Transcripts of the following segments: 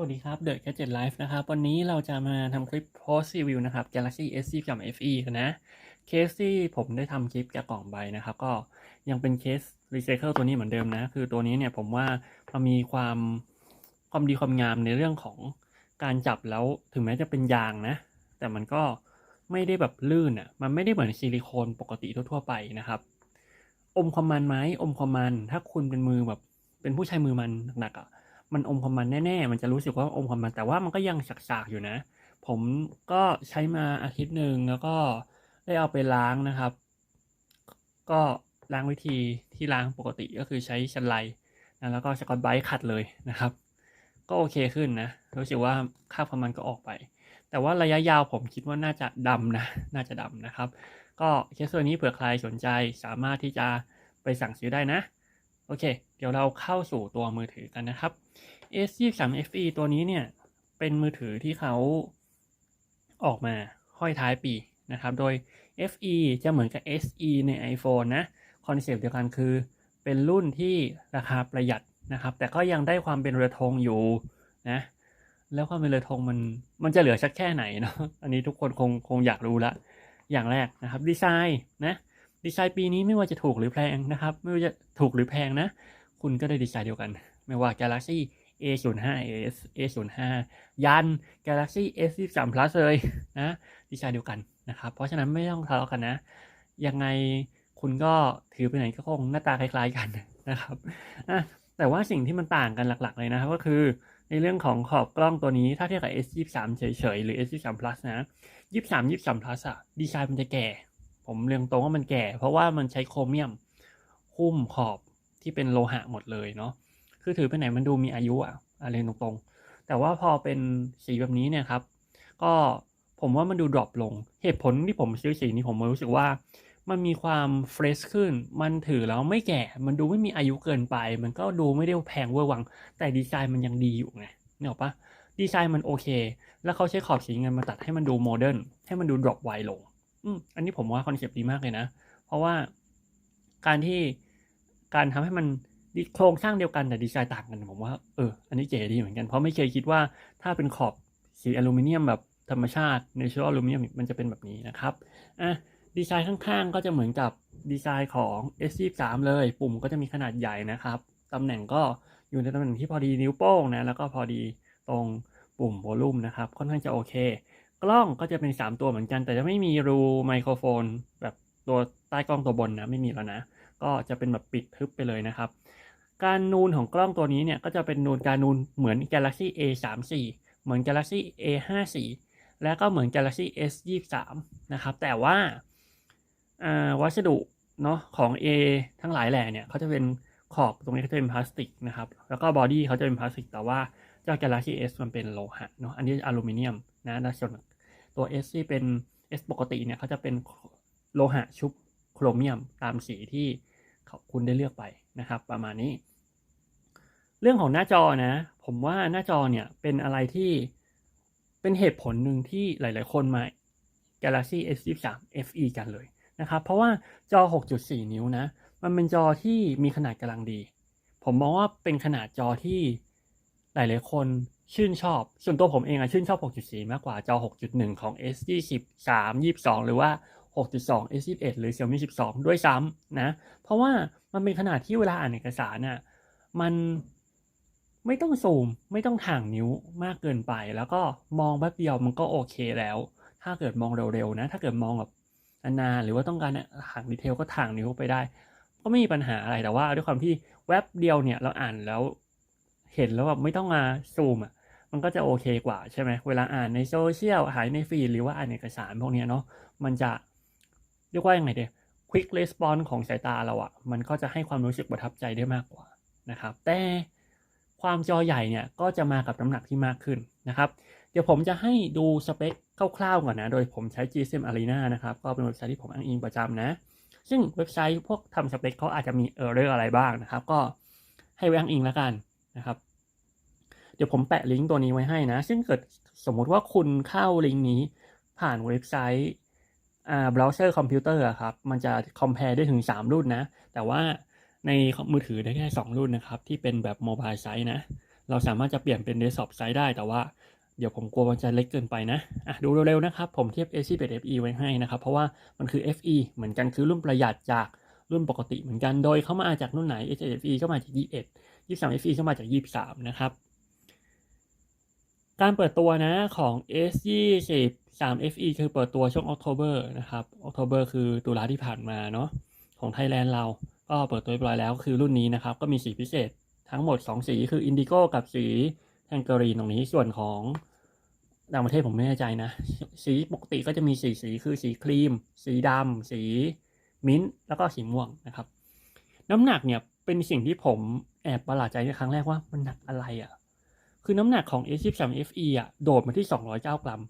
สวัสดีครับ The Gadget Life นะครับ วันนี้เราจะมาทำคลิป post review นะครับ Galaxy S 2 3 FE กันนะ เคสที่ผมได้ทำคลิปจากกล่องใบนะครับ ก็ยังเป็นเคส recycle ตัวนี้เหมือนเดิมนะ คือตัวนี้เนี่ยผมว่ามันมีความความดีความงามในเรื่องของการจับแล้วถึงแม้จะเป็นยางนะ แต่มันก็ไม่ได้แบบลื่นอะ มันไม่ได้เหมือนซิลิโคนปกติทั่ว ๆ ไปนะครับ อมความมันไหมอมความมัน ถ้าคุณเป็นมือแบบเป็นผู้ใช้มือมันหนักๆอะ มันอมความมันแน่ๆ มันจะรู้สึกว่าอมความมันแต่ว่ามันก็ยังสากๆอยู่นะ ผมก็ใช้มาอาทิตย์หนึ่งแล้วก็ได้เอาไปล้างนะครับ ก็ล้างวิธีที่ล้างปกติก็คือใช้ชันไลนะแล้วก็สกอตไบรท์ขัดเลยนะครับ ก็โอเคขึ้นนะรู้สึกว่าคราความมันก็ออกไป แต่ว่าระยะยาวผมคิดว่าน่าจะดำนะน่าจะดำนะครับ ก็เคสตัวนี้เผื่อใครสนใจสามารถที่จะไปสั่งซื้อได้นะ โอเค เดี๋ยวเราเข้าสู่ตัวมือถือกันนะครับ S 2 3 FE ตัวนี้เนี่ย เป็นมือถือที่เขาออกมาห้อยท้ายปีนะครับ โดย FE จะเหมือนกับ SE ใน iPhone นะ คอนเซปต์เดียวกันคือ เป็นรุ่นที่ราคาประหยัดนะครับ แต่ก็ยังได้ความเป็นเรือธงอยู่นะ แล้วความเป็นเรือธงมัน มันจะเหลือสักแค่ไหนเนาะ อันนี้ทุกคนคงคงอยากรู้ละ อย่างแรกนะครับ ดีไซน์นะ ดีไซน์ปีนี้ไม่ว่าจะถูกหรือแพงนะครับ ไม่ว่าจะถูกหรือแพงนะ คุณก็ได้ดีไซน์เดียวกัน ไม่ว่า Galaxy A05s A05 ยัน Galaxy S23 Plus เลยนะดีไซน์เดียวกันนะครับ เพราะฉะนั้นไม่ต้องทะเลาะกันนะ ยังไงคุณก็ถือไปไหนก็คงหน้าตาคล้ายๆกันนะครับอะแต่ว่าสิ่งที่มันต่างกันหลักๆเลยนะครับก็คือในเรื่องของขอบกล้องตัวนี้ถ้าเทียบกับ S23 เฉยๆ หรือ S23 Plus นะ 23 23 Plus อะดีไซน์มันจะแก่ ผมเรียงตรงว่ามันแก่ เพราะว่ามันใช้โครเมียมหุ้มขอบที่เป็นโลหะหมดเลยเนาะคือถือไปไหนมันดูมีอายุอะอะไรตรงๆ แต่ว่าพอเป็นสีแบบนี้เนี่ยครับ ก็ผมว่ามันดูดรอปลง เหตุผลที่ผมซื้อสีนี้ผมรู้สึกว่า มันมีความเฟรชขึ้น มันถือแล้วไม่แก่ มันดูไม่มีอายุเกินไป มันก็ดูไม่ได้แพงเวอร์วัง แต่ดีไซน์มันยังดีอยู่ไงเนี่ยหรอปะดีไซน์มันโอเค แล้วเขาใช้ขอบสีเงินมาตัดให้มันดูโมเดิร์นให้มันดูดรอปไวลง อืมอันนี้ผมว่าคอนเซปต์ดีมากเลยนะ เพราะว่าการที่การทำให้มันโครงสร้างเดียวกันแต่ดีไซน์ต่างกันผมว่าเอออันนี้เจ๋ดีเหมือนกันเพราะไม่เคยคิดว่าถ้าเป็นขอบสีอลูมิเนียมแบบธรรมชาติ natural อลูมิเนียมมันจะเป็นแบบนี้นะครับอะดีไซน์ข้างๆ ก็จะเหมือนกับดีไซน์ของ S23 เลย ปุ่มก็จะมีขนาดใหญ่นะครับตำแหน่งก็อยู่ในตำแหน่งที่พอดีนิ้วโป้งนะแล้วก็พอดีตรงปุ่มโวลูมนะครับค่อนข้างจะโอเค กล้องก็จะเป็น 3 ตัวเหมือนกัน แต่จะไม่มีรูไมโครโฟน แบบตัวใต้กล้องตัวบนนะไม่มีแล้วนะ ก็จะเป็นแบบปิดทึบไปเลยนะครับ การนูนของกล้องตัวนี้เนี่ยก็จะเป็นนูนการนูนเหมือน Galaxy A34 เหมือน Galaxy A54 และก็เหมือน Galaxy S23 นะครับ แต่ว่าวัสดุเนาะของ A ทั้งหลายแหล่เนี่ยเขาจะเป็นขอบตรงนี้เขาจะเป็นพลาสติกนะครับ แล้วก็บอดี้เขาจะเป็นพลาสติก แต่ว่าเจ้า Galaxy S มันเป็นโลหะเนาะ อันนี้อลูมิเนียม นะและส่วนตัว S ที่เป็น S ปกติเนี่ยเขาจะเป็นโลหะชุบโครเมียมตามสีที่คุณได้เลือกไปนะครับ ประมาณนี้ เรื่องของหน้าจอนะ ผมว่าหน้าจอเนี่ยเป็นอะไรที่เป็นเหตุผลหนึ่งที่หลาย ๆ คนมา Galaxy S23 FE กันเลยนะครับ เพราะว่าจอ 6.4 นิ้วนะ มันเป็นจอที่มีขนาดกำลังดี ผมมองว่าเป็นขนาดจอที่หลาย ๆ คน ชื่นชอบ ส่วนตัวผมเองอะชื่นชอบ 6.4 มากกว่าจอ 6.1 ของ S23 22 หรือว่า 6.2 S21 หรือ Xiaomi 12 ด้วยซ้ำนะ เพราะว่ามันเป็นขนาดที่เวลาอ่านเอกสารน่ะมันไม่ต้องซูม ไม่ต้องถ่างนิ้วมากเกินไป แล้วก็มองแป๊บเดียวมันก็โอเคแล้ว ถ้าเกิดมองเร็วๆนะ ถ้าเกิดมองแบบนานๆหรือว่าต้องการถ่างดีเทลก็ถ่างนิ้วไปได้ ก็ไม่มีปัญหาอะไรแต่ว่าด้วยความที่แว็บเดียวเนี่ยเราอ่านแล้ว เห็นแล้วแบบไม่ต้องมาซูมอะ มันก็จะโอเคกว่าใช่ไหมเวลาอ่านในโซเชียลหายในฟีดหรือว่าอ่านเอกสารพวกนี้เนาะมันจะเรียกว่ายังไงเดีย quick response ของสายตาเราอะ่ะ มันก็จะให้ความรู้สึกประทับใจได้มากกว่านะครับ แต่ความจอใหญ่เนี่ยก็จะมากับน้ำหนักที่มากขึ้นนะครับ เดี๋ยวผมจะให้ดูสเปคคร่าวๆก่อนนะ โดยผมใช้ GSM Arena นะครับ ก็เป็นเว็บไซต์ที่ผมอ้างอิงประจำนะ ซึ่งเว็บไซต์พวกทำสเปคเขาอาจจะมีเออร์เรอร์อะไรบ้างนะครับ ก็ให้ไว้อ้างอิงแล้วกันนะครับ เดี๋ยวผมแปะลิงก์ตัวนี้ไว้ให้นะ ซึ่งเกิดสมมุติว่าคุณเข้าลิงก์นี้ผ่านเว็บไซต์อ่าเบราว์เซอร์คอมพิวเตอร์ครับ มันจะคอมเพลได้ถึง 3 รุ่นนะ แต่ว่าในมือถือได้แค่ 2 รุ่นนะครับ ที่เป็นแบบโมบายไซต์นะ เราสามารถจะเปลี่ยนเป็น desktop size ได้ แต่ว่าเดี๋ยวผมกลัวมันจะเล็กเกินไปนะอะดูเร็วๆนะครับ ผมเทียบ A11 FE ไว้ให้นะครับ เพราะว่ามันคือ FE เหมือนกันคือรุ่นประหยัดจากรุ่นปกติเหมือนกัน โดยเขามาจากรุ่นไหน A11 FE ก็มาจาก 21 23 FE ก็มาจาก 23 นะครับ การเปิดตัวนะของ S 2 3 FE คือเปิดตัวช่วง October นะครับ October คือตุลาที่ผ่านมาเนาะของไทยแลนด์เรา ก็เปิดตัวเรียบร้อยแล้วคือรุ่นนี้นะครับ ก็มีสีพิเศษทั้งหมด 2 สีคือ Indigo กับสีแทงกอรีนตรงนี้ส่วนของต่างประเทศผมไม่แน่ใจนะ สีปกติก็จะมีสีสีคือสีครีม สีดำสีมิ้นท์แล้วก็สีม่วงนะครับ น้ำหนักเนี่ยเป็นสิ่งที่ผมแอบประหลาดใจในครั้งแรกว่ามันหนักอะไรอะ่ะ คือน้ำหนักของ S23 FE อะโดดมาที่ 209 กรัม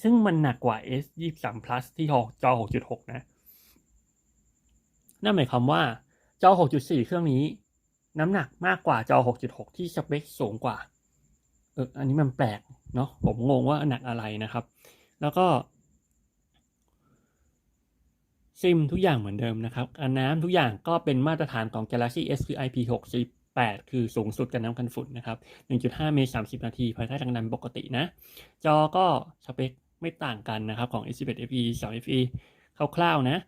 ซึ่งมันหนักกว่า S23 Plus ที่จอ 6.6 นะ นั่นหมายความว่าจอ 6.4 เครื่องนี้ น้ำหนักมากกว่าจอ 6.6 ที่สเปคสูงกว่า เออ อันนี้มันแปลกเนาะ ผมงงว่าหนักอะไรนะครับ แล้วก็ซิมทุกอย่างเหมือนเดิมนะครับการน้ำทุกอย่างก็เป็นมาตรฐานของ Galaxy S คือ 8 คือสูงสุดกันน้ำกันฝุ่นนะครับ 1.5 เมตร 30 นาที ภายใต้ทางดันปกตินะ จอก็สเปคไม่ต่างกันนะครับ ของ S11 FE 2 FE คร่าวๆนะ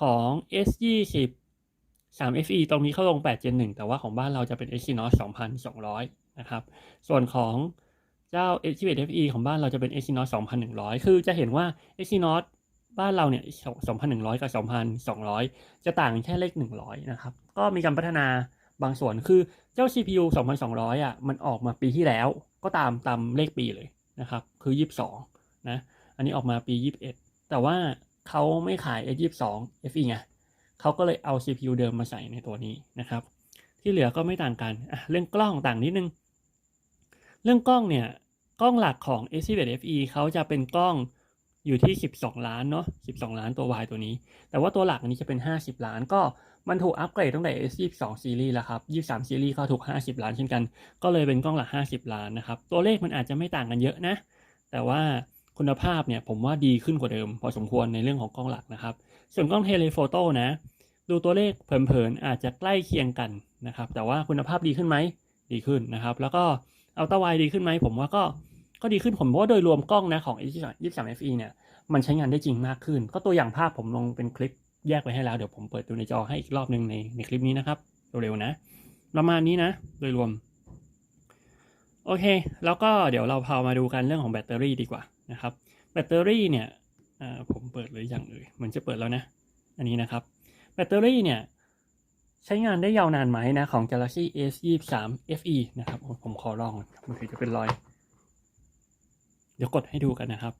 ของ S20 3 FE ตรงนี้เข้าลง 8 Gen 1แต่ว่าของบ้านเราจะเป็น Exynos 2200 นะครับ ส่วนของเจ้า S11 FE ของบ้านเราจะเป็น Exynos 2100 คือจะเห็นว่า Exynos บ้านเราเนี่ย 2,100 กับ 2,200 จะต่างแค่เลข 100 นะครับ ก็มีการพัฒนา บางส่วนคือเจ้า CPU 2,200อะมันออกมาปีที่แล้วก็ตามตามเลขปีเลยนะครับ คือ 22 นะ อันนี้ออกมาปี 21 แต่ว่าเขาไม่ขาย S22 FE ไงเขาก็เลยเอา CPU เดิมมาใส่ในตัวนี้นะครับ ที่เหลือก็ไม่ต่างกันอะเรื่องกล้องต่างนิดนึง เรื่องกล้องเนี่ย กล้องหลักของ S11 FE เขาจะเป็นกล้องอยู่ที่ 12 ล้านเนาะ12 ล้านตัว Y ตัวนี้ แต่ว่าตัวหลักอันนี้จะเป็น 50 ล้านก็ มันถูกอัปเกรดตั้งแต่ S22 ซีรีส์แล้วครับ 23 ซีรีส์ก็ถูก 50 ล้านเช่นกัน ก็เลยเป็นกล้องหลัก 50 ล้านนะครับ ตัวเลขมันอาจจะไม่ต่างกันเยอะนะ แต่ว่าคุณภาพเนี่ยผมว่าดีขึ้นกว่าเดิม พอสมควรในเรื่องของกล้องหลักนะครับ ส่วนกล้องเทเลโฟโต้นะ ดูตัวเลขเผินๆอาจจะใกล้เคียงกันนะครับ แต่ว่าคุณภาพดีขึ้นไหม ดีขึ้นนะครับ แล้วก็เอาตาไวดีขึ้นไหม ผมว่าก็ก็ดีขึ้นผมว่าโดยรวมกล้องนะของ23 FE เนี่ยมันใช้งานได้จริงมากขึ้น ก็ตัวอย่างภาพผมลงเป็นคลิป แยกไว้ให้แล้ว เดี๋ยวผมเปิดดูในจอให้อีกรอบหนึ่งในในคลิปนี้นะครับ เร็วๆนะ ประมาณนี้นะ โดยรวม โอเค แล้วก็เดี๋ยวเราพามาดูกันเรื่องของแบตเตอรี่ดีกว่านะครับ แบตเตอรี่เนี่ยผมเปิดหรือยังเอ่ยเหมือนจะเปิดแล้วนะ อันนี้นะครับ แบตเตอรี่เนี่ยใช้งานได้ยาวนานไหมนะ ของ Galaxy S 23 FE นะครับ ผมผมขอลองมือถือจะเป็นรอย เดี๋ยวกดให้ดูกันนะครับ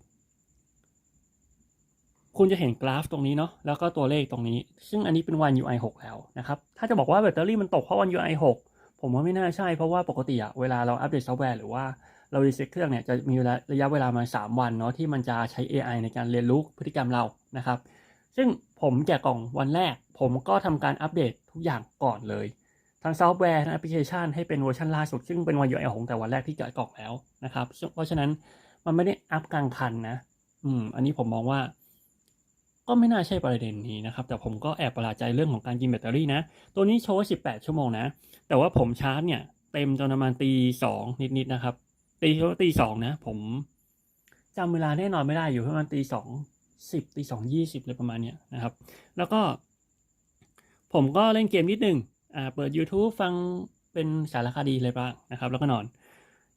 คุณจะเห็นกราฟตรงนี้เนาะแล้วก็ตัวเลขตรงนี้ ซึ่งอันนี้เป็น One UI 6 แล้วนะครับ ถ้าจะบอกว่าแบตเตอรี่มันตกเพราะ One UI 6 ผมว่าไม่น่าใช่เพราะว่าปกติอะเวลาเราอัปเดตซอฟต์แวร์หรือว่าเรารีเซ็ตเครื่องเนี่ยจะมีระยะเวลามา 3 วันเนาะที่มันจะใช้ AI ในการเรียนรู้พฤติกรรมเรานะครับ ซึ่งผมแกะกล่องวันแรก ผมก็ทำการอัปเดตทุกอย่างก่อนเลย ทั้งซอฟต์แวร์ทั้งแอปพลิเคชันให้เป็นเวอร์ชันล่าสุด ซึ่งเป็น One UI 6แต่วันแรกที่แกะกล่องแล้วนะครับเพราะฉะนั้นมันไม่ได้อัพกลางคันนะอืมอันนี้ผมมองว่า ก็ไม่น่าใช่ประเด็นนี้นะครับ แต่ผมก็แอบประหลาดใจเรื่องของการกินแบตเตอรี่นะ ตัวนี้โชว์ 18 ชั่วโมงนะ แต่ว่าผมชาร์จเนี่ย เต็มจนประมาณตีสองนิดๆนะครับ ตีตีสองนะ ผมจำเวลาแน่นอนไม่ได้อยู่ประมาณตีสองสิบตีสองยี่สิบเลยประมาณเนี้ยนะครับ แล้วก็ ผมก็เล่นเกมนิดนึงอ่าเปิด YouTube ฟังเป็นสารคดีอะไรบ้างนะครับ แล้วก็นอน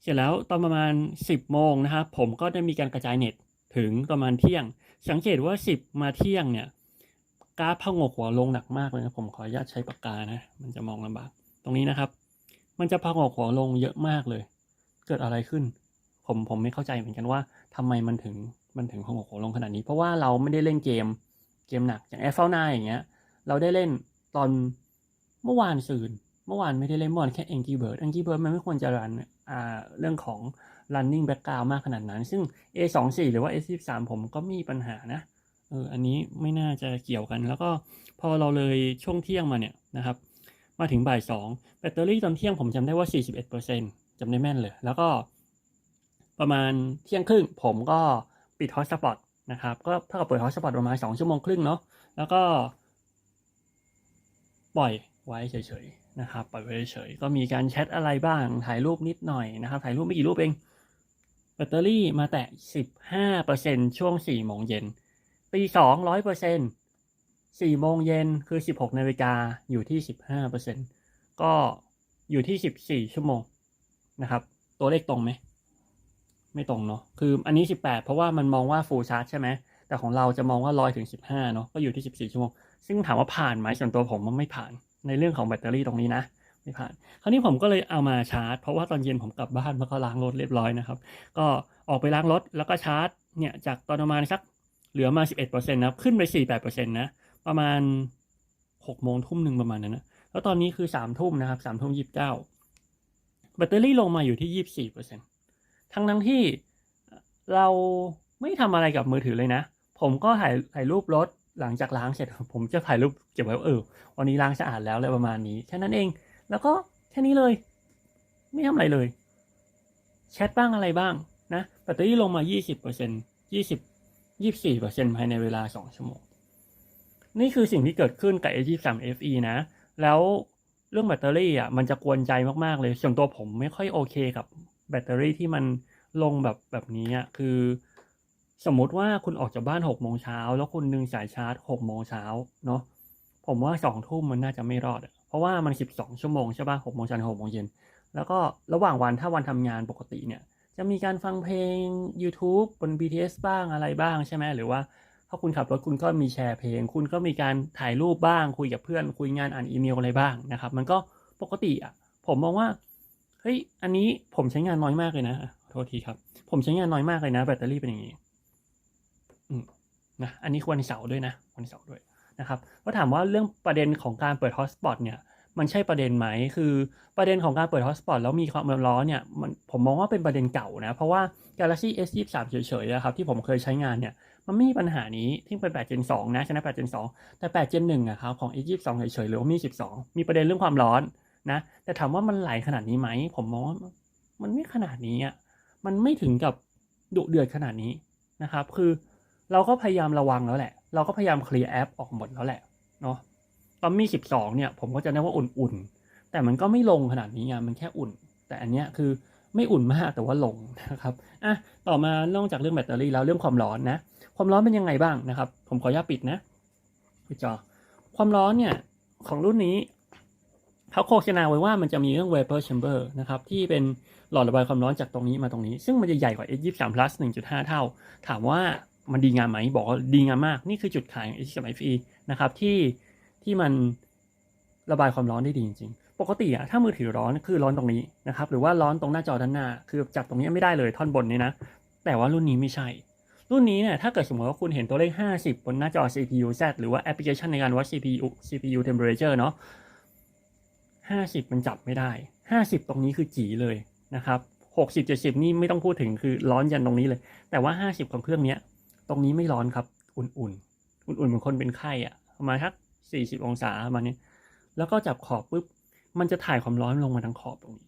เสร็จแล้วตอนประมาณ 10 โมงนะครับ ผมก็ได้มีการกระจายเน็ต ถึงประมาณเที่ยง สังเกตว่า 10 มาเที่ยงเนี่ยกราฟพงกหัวลงหนักมากเลยนะผมขออนุญาตใช้ปากกานะ มันจะมองลำบาก ตรงนี้นะครับ มันจะพงกหัวลงเยอะมากเลย เกิดอะไรขึ้น ผมผมไม่เข้าใจเหมือนกันว่าทำไมมันถึงมันถึงพงกหัวลงขนาดนี้ เพราะว่าเราไม่ได้เล่นเกมเกมหนักอย่างแอฟเฟลนาอย่างเงี้ย เราได้เล่นตอนเมื่อวานซืนเมื่อวานไม่ได้เล่นเมื่อวานแค่ Angry Bird Angry Bird มันไม่ควรจะรันอ่าเรื่องของ running background มากขนาดนั้น ซึ่ง A24 หรือว่า S23 ผมก็มีปัญหานะ เออ อันนี้ไม่น่าจะเกี่ยวกัน แล้วก็พอเราเลยช่วงเที่ยงมาเนี่ยนะครับ มาถึงบ่ายสองแบตเตอรี่ตอนเที่ยงผมจำได้ว่า 41%จำได้แม่นเลย แล้วก็ประมาณเที่ยงครึ่งผมก็ปิดฮอตสปอตนะครับ ก็เท่ากับเปิดฮอตสปอตประมาณ 2 ชั่วโมงครึ่งเนาะ แล้วก็ปล่อยไว้เฉยๆนะครับปล่อยไว้เฉยๆก็มีการแชทอะไรบ้างถ่ายรูปนิดหน่อยนะครับ ถ่ายรูปไม่กี่รูปเอง แบตเตอรี่มาแตะ 15%ช่วง 4 โมงเย็น ตีสองร้อยเปอร์เซ็นต์สี่โมงเย็นคือ 16 นาฬิกาอยู่ที่ 15%ก็อยู่ที่ 14 ชั่วโมงนะครับ ตัวเลขตรงไหม ไม่ตรงเนาะ คืออันนี้ 18 เพราะว่ามันมองว่า full charge ใช่ไหม แต่ของเราจะมองว่าร้อยถึง 15 เนาะ ก็อยู่ที่ 14 ชั่วโมง ซึ่งถามว่าผ่านไหมส่วนตัวผมมันไม่ผ่านในเรื่องของแบตเตอรี่ตรงนี้นะ ไม่ผ่าน คราวนี้ผมก็เลยเอามาชาร์จ เพราะว่าตอนเย็นผมกลับบ้านแล้วก็ล้างรถเรียบร้อยนะครับ ก็ออกไปล้างรถแล้วก็ชาร์จเนี่ยจากตอนประมาณสักเหลือมา 11%นะขึ้นไป 48%นะประมาณ6โมงทุ่มหนึ่งประมาณนั้นนะแล้วตอนนี้คือ3ทุ่มนะครับ3ทุ่ม29แบตเตอรี่ลงมาอยู่ที่ 24%ทั้งนั้นที่เราไม่ทำอะไรกับมือถือเลยนะ ผมก็ถ่ายถ่ายรูปรถหลังจากล้างเสร็จ ผมจะถ่ายรูปเก็บไว้ว่าเออวันนี้ล้างสะอาดแล้วอะไรประมาณนี้แค่นั้นเอง แล้วก็แค่นี้เลย ไม่ทำอะไรเลย แชทบ้างอะไรบ้างนะแบตเตอรี่ลงมา 20% 20 24%ภายในเวลา 2 ชั่วโมง นี่คือสิ่งที่เกิดขึ้นกับ A23 FE นะ แล้วเรื่องแบตเตอรี่อะมันจะกวนใจมาก ๆ เลย ส่วนตัวผมไม่ค่อยโอเคกับแบตเตอรี่ที่มันลงแบบแบบนี้อะคือ สมมติว่าคุณออกจากบ้าน6โมงเช้าแล้วคุณดึงสายชาร์จ6โมงเช้าเนาะผมว่า2ทุ่มมันน่าจะไม่รอดอะ เพราะว่ามัน 12 ชั่วโมงใช่ป่ะ6โมงเช้า6โมงเย็น แล้วก็ระหว่างวันถ้าวันทำงานปกติเนี่ย จะมีการฟังเพลง YouTube บน BTS บ้างอะไรบ้างใช่ไหมหรือว่าถ้าคุณขับรถคุณก็มีแชร์เพลง คุณก็มีการถ่ายรูปบ้าง คุยกับเพื่อน คุยงานอ่านอีเมลอะไรบ้างนะครับ มันก็ปกติอะ ผมมองว่าเฮ้ยอันนี้ผมใช้งานน้อยมากเลยนะโทษทีครับ ผมใช้งานน้อยมากเลยนะ แบตเตอรี่เป็นอย่างนี้อืมนะอันนี้ควันเสาร์ด้วยนะวันเสาร์ด้วย นะครับก็ถามว่าเรื่องประเด็นของการเปิดฮอตสปอตเนี่ยมันใช่ประเด็นไหม คือประเด็นของการเปิดฮอตสปอตแล้วมีความร้อนเนี่ยมันผมมองว่าเป็นประเด็นเก่านะ เพราะว่า Galaxy S23 เฉยๆนะครับที่ผมเคยใช้งานเนี่ย มันไม่มีปัญหานี้ที่เป็น8 Gen 2นะชนะ8 Gen 2 แต่8 Gen 1อะครับของ S22 เฉยๆหรือว่ามี12 มีประเด็นเรื่องความร้อนนะ แต่ถามว่ามันไหลขนาดนี้ไหม ผมมองว่ามันไม่ขนาดนี้อะมันไม่ถึงกับดุเดือดขนาดนี้นะครับ คือเราก็พยายามระวังแล้วแหละ เราก็พยายามเคลียร์แอปออกหมดแล้วแหละเนาะตอนมี12เนี่ยผมก็จะได้ว่าอุ่นๆ แต่มันก็ไม่ลงขนาดนี้ไงมันแค่อุ่น แต่อันเนี้ยคือไม่อุ่นมากแต่ว่าลงนะครับอะต่อมานอกจากเรื่องแบตเตอรี่แล้วเรื่องความร้อนนะ ความร้อนเป็นยังไงบ้างนะครับ ผมขออนุญาตปิดนะปิดจอ ความร้อนเนี่ยของรุ่นนี้เขาโฆษณาไว้ว่ามันจะมีเรื่อง vapor chamber นะครับ ที่เป็นหลอดระบายความร้อนจากตรงนี้มาตรงนี้ ซึ่งมันจะใหญ่กว่า S23 Plus 1.5 เท่า ถามว่า มันดีงามไหมบอกว่าดีงามมาก นี่คือจุดขายของ S23 FE นะครับที่ที่มันระบายความร้อนได้ดีจริงๆ ปกติอะถ้ามือถือร้อนคือร้อนตรงนี้นะครับหรือว่าร้อนตรงหน้าจอด้านหน้า คือจับตรงนี้ไม่ได้เลยท่อนบนนี้นะ แต่ว่ารุ่นนี้ไม่ใช่ รุ่นนี้เนี่ยถ้าเกิดสมมติว่าคุณเห็นตัวเลข 50 บนหน้าจอ CPU Z หรือว่าแอปพลิเคชันในการวัด CPU CPU temperature เนาะ50 มันจับไม่ได้ 50 ตรงนี้คือจีเลยนะครับ60 70 นี่ไม่ต้องพูดถึงคือร้อนยันตรงนี้เลย แต่ว่า 50 ของเครื่องเนี้ย ตรงนี้ไม่ร้อนครับ อุ่นๆ อุ่นๆ เหมือนคนเป็นไข้อะประมาณสัก40องศาประมาณนี้ แล้วก็จับขอบปุ๊บ มันจะถ่ายความร้อนลงมาทั้งขอบตรงนี้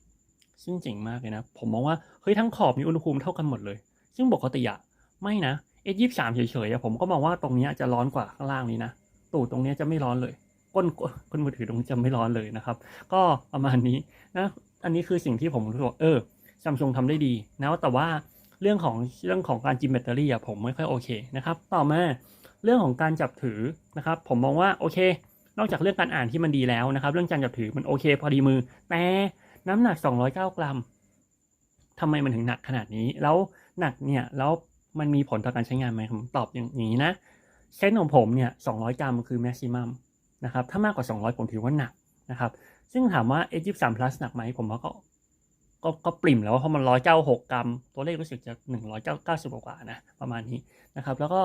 ซึ่งเจ๋งมากเลยนะ ผมมองว่า เฮ้ยทั้งขอบมีอุณหภูมิเท่ากันหมดเลย ซึ่งปกติอะไม่นะ S ยี่สามเฉยๆอะผมก็มองว่าตรงนี้จะร้อนกว่าข้างล่างนี้นะ ตูดตรงนี้จะไม่ร้อนเลย ก้นก้นมือถือตรงนี้จะไม่ร้อนเลยนะครับ ก็ประมาณนี้นะ อันนี้คือสิ่งที่ผมรู้สึกเออซัมซุงทำได้ดีนะแต่ว่า เรื่องของเรื่องของการจิมแบตเตอรี่อะผมไม่ค่อยโอเคนะครับ ต่อมาเรื่องของการจับถือนะครับ ผมมองว่าโอเค นอกจากเรื่องการอ่านที่มันดีแล้วนะครับ เรื่องการจับถือมันโอเค พอดีมือ แต่น้ำหนัก 209 กรัมทำไมมันถึงหนักขนาดนี้ แล้วหนักเนี่ยแล้วมันมีผลต่อการใช้งานไหมผมตอบอย่างนี้นะเซนของผมเนี่ย200 กรัมคือแม็กซิมัมนะครับถ้ามากกว่า 200 ผมถือว่าหนักนะครับซึ่งถามว่า A23 Plus หนักไหมผมว่าก็ ก็ก็ปริ่มแล้วเพราะมัน196กรัม ตัวเลขรู้สึกจะ190กว่านะ ประมาณนี้นะครับ แล้วก็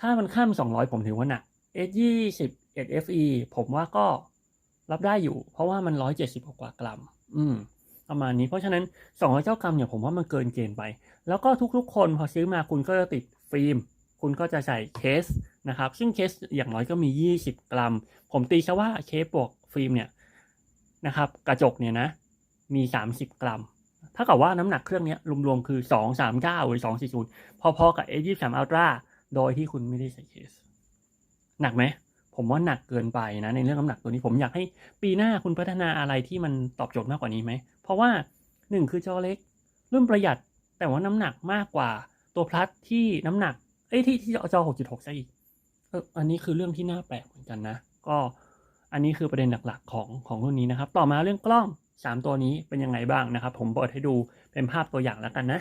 ถ้ามันข้าม200ผมถือว่าหนัก S21 FE ผมว่าก็รับได้อยู่ เพราะว่ามัน170กว่ากรัม อืม ประมาณนี้เพราะฉะนั้น209กรัมเนี่ยผมว่ามันเกินเกณฑ์ไป แล้วก็ทุกๆ คนพอซื้อมาคุณก็จะติดฟิล์ม คุณก็จะใส่เคสนะครับ ซึ่งเคสอย่างน้อยก็มี20กรัม ผมตีซะว่าเคสบวกฟิล์มเนี่ยนะครับ กระจกเนี่ยนะ มี 30 กรัมถ้ากับว่าน้ำหนักเครื่องนี้รวมๆคือ 239 หรือ 240 พอๆกับ A23 Ultra โดยที่คุณไม่ได้ใส่เคส หนักไหม ผมว่าหนักเกินไปนะ ในเรื่องน้ำหนักตัวนี้ผมอยากให้ปีหน้าคุณพัฒนาอะไรที่มันตอบโจทย์มากกว่านี้ไหม เพราะว่าหนึ่งคือจอเล็ก รุ่นประหยัดแต่ว่าน้ำหนักมากกว่าตัวพลัสที่น้ำหนักเอ้ยที่ที่จอ 6.6ซะอีกเอออันนี้คือเรื่องที่น่าแปลกเหมือนกันนะ ก็อันนี้คือประเด็นหลักๆของของรุ่นนี้นะครับ ต่อมาเรื่องกล้อง 3 ตัวนี้เป็นยังไงบ้างนะครับ ผมเปิดให้ดูเป็นภาพตัวอย่างแล้วกันนะ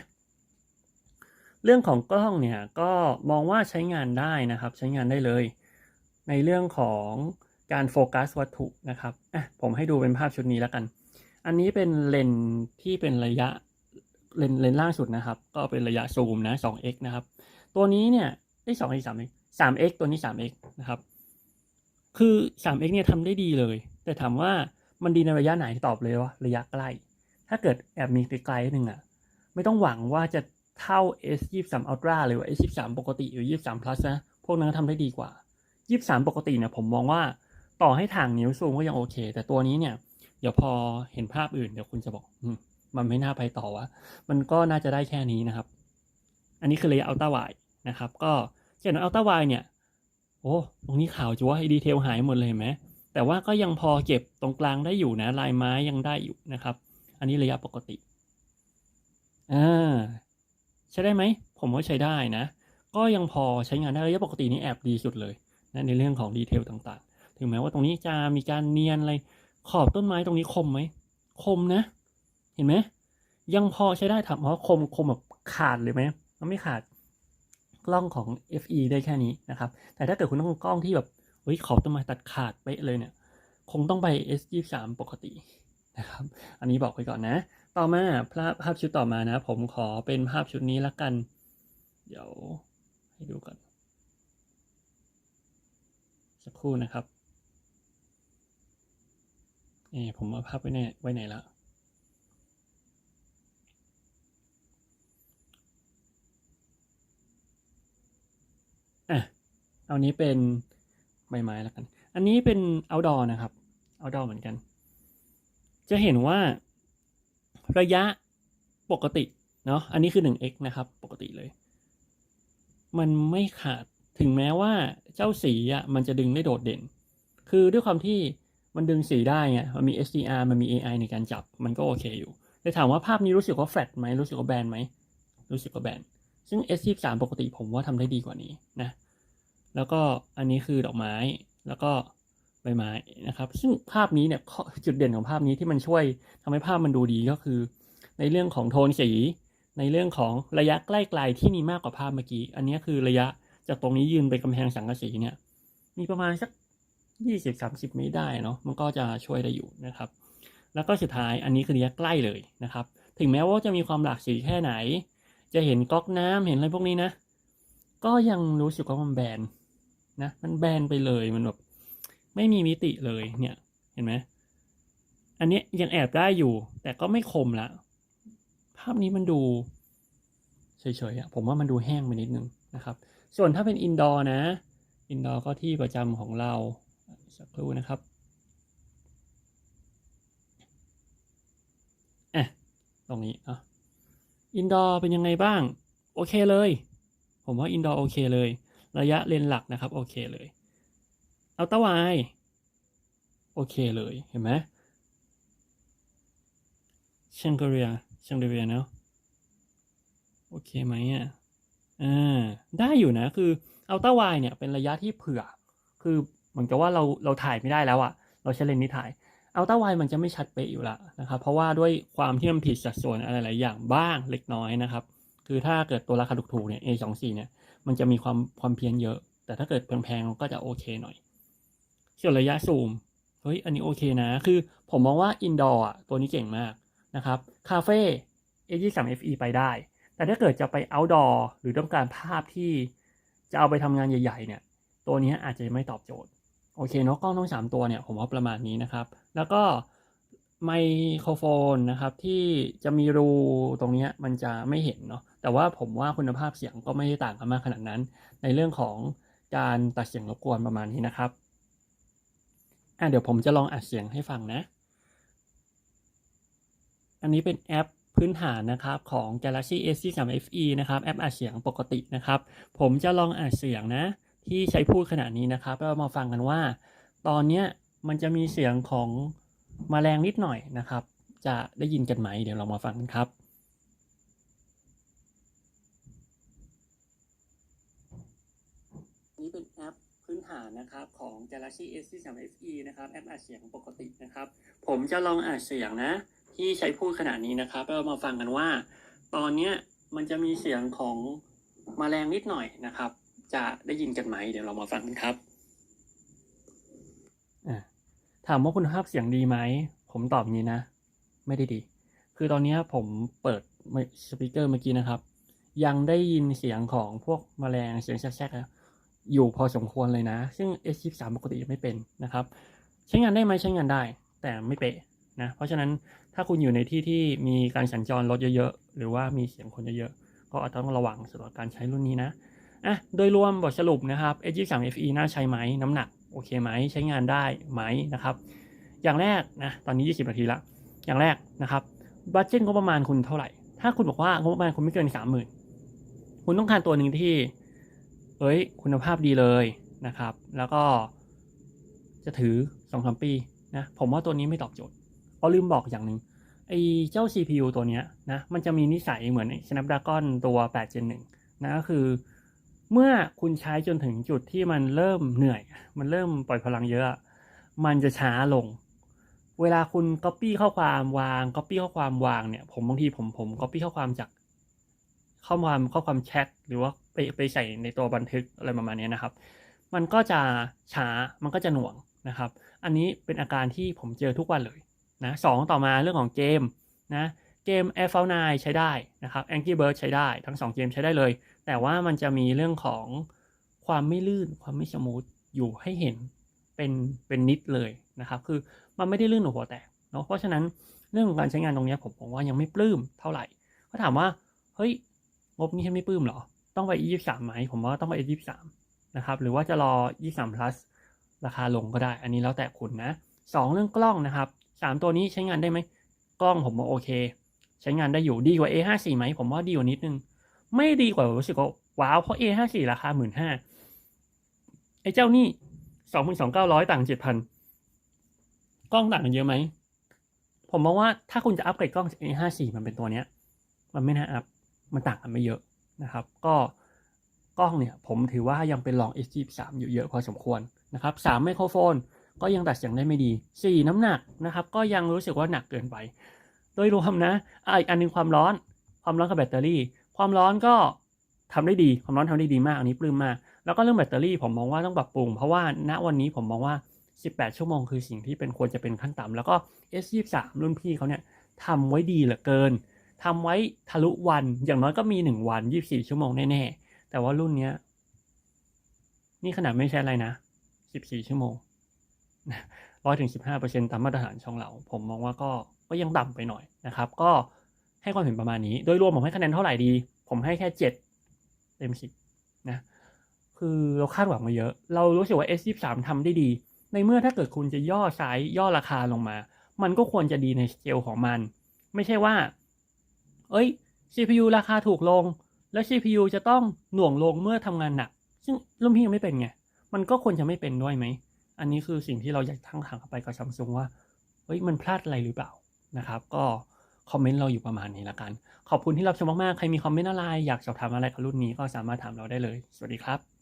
เรื่องของกล้องเนี่ยก็มองว่าใช้งานได้นะครับ ใช้งานได้เลย ในเรื่องของการโฟกัสวัตถุนะครับอะผมให้ดูเป็นภาพชุดนี้แล้วกัน อันนี้เป็นเลนที่เป็นระยะเลนเลนล่างสุดนะครับ ก็เป็นระยะซูมนะ 2x นะครับ ตัวนี้เนี่ยได้ 2x 3x 3x ตัวนี้ 3x นะครับ คือ 3x เนี่ยทำได้ดีเลย แต่ถามว่า มันดีในระยะไหนตอบเลยว่าระยะใกล้ ถ้าเกิดแอบมีไกลๆหนึ่งอะไม่ต้องหวังว่าจะเท่า S 2 3 Ultra หรือว่า S 2 3ปกติหรือ 23 plus นะ พวกนั้นทำได้ดีกว่า 23 ปกติเนี่ยผมมองว่าต่อให้ถ่างนิ้วซูมก็ยังโอเค แต่ตัวนี้เนี่ย เดี๋ยวพอเห็นภาพอื่นเดี๋ยวคุณจะบอกมันไม่น่าไปต่อวะมันก็น่าจะได้แค่นี้นะครับ อันนี้คือระยะอัลต้าไวนะครับ ก็เช่นอัลต้าไวเนี่ย โอ้ ตรงนี้ข่าวจัวให้ดีเทลหายหมดเลยเห็นไหม แต่ว่าก็ยังพอเก็บตรงกลางได้อยู่นะลายไม้ยังได้อยู่นะครับ อันนี้ระยะปกติอ่าใช้ได้ไหม ผมว่าใช้ได้นะ ก็ยังพอใช้งานได้ระยะปกตินี่แอบดีสุดเลยนะในเรื่องของดีเทลต่างๆ ถึงแม้ว่าตรงนี้จะมีการเนียนอะไรขอบต้นไม้ตรงนี้คมไหมคมนะ เห็นไหมยังพอใช้ได้ถามว่าคมคมแบบขาดเลยไหมมันไม่ขาดกล้องของ FE ได้แค่นี้นะครับ แต่ถ้าเกิดคุณต้องกล้องที่แบบ เฮ้ยขอต้นไม้ตัดขาดเป๊ะเลยเนี่ย คงต้องไป S23 ปกตินะครับ อันนี้บอกไว้ก่อนนะ ต่อมาภาพภาพชุดต่อมานะ ผมขอเป็นภาพชุดนี้ละกัน เดี๋ยวให้ดูก่อน สักครู่นะครับเออผมเอาภาพไว้ในไว้ไหนละอะ เอานี้เป็น ใบไม้แล้วกัน อันนี้เป็น outdoor นะครับ outdoor เหมือนกัน จะเห็นว่าระยะปกติเนาะ อันนี้คือ 1x นะครับ ปกติเลย มันไม่ขาด ถึงแม้ว่าเจ้าสีอะมันจะดึงได้โดดเด่น คือด้วยความที่มันดึงสีได้ไงมันมี SDR มันมี AI ในการจับ มันก็โอเคอยู่ แต่ถามว่าภาพนี้รู้สึกว่าแฟลตไหม รู้สึกว่าแบนไหม รู้สึกว่าแบน ซึ่ง S23 ปกติผมว่าทำได้ดีกว่านี้นะ แล้วก็อันนี้คือดอกไม้ แล้วก็ใบไม้นะครับ ซึ่งภาพนี้เนี่ยจุดเด่นของภาพนี้ที่มันช่วยทำให้ภาพมันดูดีก็คือ ในเรื่องของโทนสี ในเรื่องของระยะใกล้ไกลที่มีมากกว่าภาพเมื่อกี้ อันนี้คือระยะจากตรงนี้ยืนไปกำแพงสังกะสีเนี่ย มีประมาณสักยี่สิบสามสิบเมตรได้เนาะ มันก็จะช่วยได้อยู่นะครับ แล้วก็สุดท้ายอันนี้คือระยะใกล้เลยนะครับ ถึงแม้ว่าจะมีความหลากสีแค่ไหน จะเห็นก๊อกน้ำเห็นอะไรพวกนี้นะ ก็ยังรู้สึกว่ามันแบน นะมันแบนไปเลยมันแบบไม่มีมิติเลยเนี่ยเห็นไหมอันนี้ยังแอบได้อยู่ แต่ก็ไม่คมละ ภาพนี้มันดูเฉยๆอะผมว่ามันดูแห้งไปนิดนึงนะครับ ส่วนถ้าเป็นอินดอร์นะ อินดอร์ก็ที่ประจำของเราสักครู่นะครับอะตรงนี้อะอินดอร์เป็นยังไงบ้าง โอเคเลย ผมว่าอินดอร์โอเคเลย ระยะเลนหลักนะครับ โอเคเลยอัลตร้าไวโอเคเลยเห็นไหมเชงเกเรียเชงเกเรียเนาะโอเคไหมอะอ่าได้อยู่นะคืออัลต้าไวเนี่ยเป็นระยะที่เผื่อ คือเหมือนกับว่าเราเราถ่ายไม่ได้แล้วอะเราใช้เลนส์นี้ถ่ายอัลตร้าไวมันจะไม่ชัดเป๊ะอยู่ละนะครับ เพราะว่าด้วยความที่มันผิดสัดส่วนอะไรหลายอย่างบ้างเล็กน้อยนะครับ คือถ้าเกิดตัวราคาถูกๆเนี่ย A24 เนี่ย มันจะมีความความเพี้ยนเยอะ แต่ถ้าเกิดแพงๆก็จะโอเคหน่อย ส่วนระยะซูมเฮ้ยอันนี้โอเคนะ คือผมมองว่าอินดอร์ตัวนี้เก่งมากนะครับคาเฟ่ A23FE ไปได้ แต่ถ้าเกิดจะไป outdoor หรือต้องการภาพที่จะเอาไปทำงานใหญ่ๆเนี่ย ตัวนี้อาจจะไม่ตอบโจทย์ โอเคเนาะกล้องทั้ง 3 ตัวเนี่ย ผมว่าประมาณนี้นะครับ แล้วก็ไมโครโฟนนะครับที่จะมีรูตรงนี้มันจะไม่เห็นเนาะ แต่ว่าผมว่าคุณภาพเสียงก็ไม่ได้ต่างกันมากขนาดนั้น ในเรื่องของการตัดเสียงรบกวนประมาณนี้นะครับอะเดี๋ยวผมจะลองอัดเสียงให้ฟังนะ อันนี้เป็นแอปพื้นฐานนะครับของ Galaxy S 3 FE นะครับแอปอัดเสียงปกตินะครับ ผมจะลองอัดเสียงนะ ที่ใช้พูดขนาดนี้นะครับเรามาฟังกันว่า ตอนเนี้ยมันจะมีเสียงของมแมลงนิดหน่อยนะครับ จะได้ยินกันไหม เดี๋ยวเรามาฟังกันครับ นี่เป็นแอปพื้ นะครับของ Galaxy S 3 FE นะครับแอปอัดเสียงปกตินะครับ ผมจะลองอัดเสียงนะ ที่ใช้พูดขนาดนี้นะครับเรามาฟังกันว่า ตอนเนี้ยมันจะมีเสียงของมแมลงนิดหน่อยนะครับ จะได้ยินกันไหม เดี๋ยวเรามาฟังกันครับถามว่าคุณภาพเสียงดีไหม ผมตอบงี้นะ ไม่ได้ดี คือตอนนี้ผมเปิดสปีกเกอร์เมื่อกี้นะครับ ยังได้ยินเสียงของพวกแมลงเสียงแซกๆนะ อยู่พอสมควรเลยนะ ซึ่ง S23 ปกติยังไม่เป็นนะครับ ใช้งานได้ไหมใช้งานได้ แต่ไม่เป๊ะนะ เพราะฉะนั้นถ้าคุณอยู่ในที่ที่มีการสัญจรรถเยอะๆ หรือว่ามีเสียงคนเยอะๆ ก็อาจจะต้องระวังสำหรับการใช้รุ่นนี้นะอะโดยรวมบทสรุปนะครับ S23 FE น่าใช้ไหมน้ำหนักโอเคไหมใช้งานได้ไหมนะครับ อย่างแรกนะตอนนี้ 20 นาทีละอย่างแรกนะครับบัตเจ็ตงบประมาณคุณเท่าไหร่ ถ้าคุณบอกว่างบประมาณคุณไม่เกิน 30,000 คุณต้องการตัวหนึ่งที่ เอ้ย คุณภาพดีเลยนะครับ แล้วก็จะถือสองสามปีนะ ผมว่าตัวนี้ไม่ตอบโจทย์เอาลืมบอกอย่างหนึ่งไอ้เจ้า CPU ตัวเนี้ยนะ มันจะมีนิสัยเหมือน Snapdragon ตัว8 Gen 1นะก็คือเมื่อคุณใช้จนถึงจุดที่มันเริ่มเหนื่อย มันเริ่มปล่อยพลังเยอะ มันจะช้าลง เวลาคุณ copy ข้อความวาง copy ข้อความวางเนี่ย ผมบางทีผมผม copy ข้อความจากข้อความข้อความแชทหรือว่า ไปไปใส่ในตัวบันทึกอะไรประมาณนี้นะครับ มันก็จะช้ามันก็จะหน่วงนะครับ อันนี้เป็นอาการที่ผมเจอทุกวันเลยนะสองต่อมาเรื่องของเกมนะเกม Air f o u n 9ใช้ได้นะครับ Angry Bird ใช้ได้ทั้ง 2 เกมใช้ได้เลย แต่ว่ามันจะมีเรื่องของความไม่ลื่นความไม่สมูทอยู่ให้เห็นเป็นเป็นนิดเลยนะครับ คือมันไม่ได้ลื่นหัวแตกเนาะเพราะฉะนั้นเรื่องของการใช้งานตรงนี้ผมผมว่ายังไม่ปลื้มเท่าไหร่ก็ถามว่าเฮ้ยงบนี้ฉันไม่ปลื้มหรอ ต้องไป E23 ไหมผมว่าต้องไป E23 นะครับหรือว่าจะรอ E3 plus ราคาลงก็ได้ อันนี้แล้วแต่คุณนะสองเรื่องกล้องนะครับสามตัวนี้ใช้งานได้ไหมกล้องผมว่าโอเค ใช้งานได้อยู่ดีกว่า A54 ไหมผมว่าดีกว่านิดนึง ไม่ดีกว่ารู้สึกว่าว้าวเพราะ A54 ราคาหมื่นห้าไอ้เจ้านี่สองพันสองเก้าร้อยต่างเจ็ดพันกล้องต่างกันเยอะไหม ผมมองว่าถ้าคุณจะอัปเกรดกล้องจาก A54 มันเป็นตัวเนี้ย มันไม่น่าอัพ มันต่างกันไม่เยอะ นะครับ ก็กล้องเนี่ยผมถือว่ายังเป็นรอง S23 อยู่เยอะพอสมควรนะครับสามไมโครโฟนก็ยังตัดเสียงได้ไม่ดีสี่น้ำหนักนะครับ ก็ยังรู้สึกว่าหนักเกินไป โดยรวมนะอะอีกอันหนึงความร้อน ความร้อนกับแบตเตอรี่ ความร้อนก็ทำได้ดี ความร้อนทำได้ดีมาก อันนี้ปลื้มมาก แล้วก็เรื่องแบตเตอรี่ผมมองว่าต้องปรับปรุง เพราะว่าณวันนี้ผมมองว่า 18 ชั่วโมงคือสิ่งที่เป็นควรจะเป็นขั้นต่ำแล้วก็ S23 รุ่นพี่เขาเนี่ยทำไว้ดีเหลือเกิน ทำไว้ทะลุวันอย่างน้อยก็มี1วัน24ชั่วโมงแน่ๆ แต่ว่ารุ่นเนี้ย นี่ขนาดไม่ใช่อะไรนะ14ชั่วโมงร้อยถึงสิบห้าเปอร์เซ็นตามมาตรฐานช่องเรา ผมมองว่าก็ก็ยังต่ำไปหน่อยนะครับ ก็ให้ความเห็นประมาณนี้ โดยรวมผมให้คะแนนเท่าไหร่ดี ผมให้แค่เจ็ดเต็มสิบนะ คือเราคาดหวังมาเยอะ เรารู้สึกว่า S23 ทำได้ดี ในเมื่อถ้าเกิดคุณจะย่อไซส์ย่อราคาลงมา มันก็ควรจะดีในสเกลของมัน ไม่ใช่ว่า เอ้ย CPU ราคาถูกลง แล้ว CPU จะต้องหน่วงลงเมื่อทำงานหนัก ซึ่งรุ่นพี่ยังไม่เป็นไง มันก็ควรจะไม่เป็นด้วยไหม อันนี้คือสิ่งที่เราอยากทั้งถามเข้าไปกับซัมซุงว่า เฮ้ย มันพลาดอะไรหรือเปล่านะครับ ก็คอมเมนต์เราอยู่ประมาณนี้ละกัน ขอบคุณที่รับชมมากๆ ใครมีคอมเมนต์อะไร อยากสอบถามอะไรกับรุ่นนี้ก็สามารถถามเราได้เลย สวัสดีครับ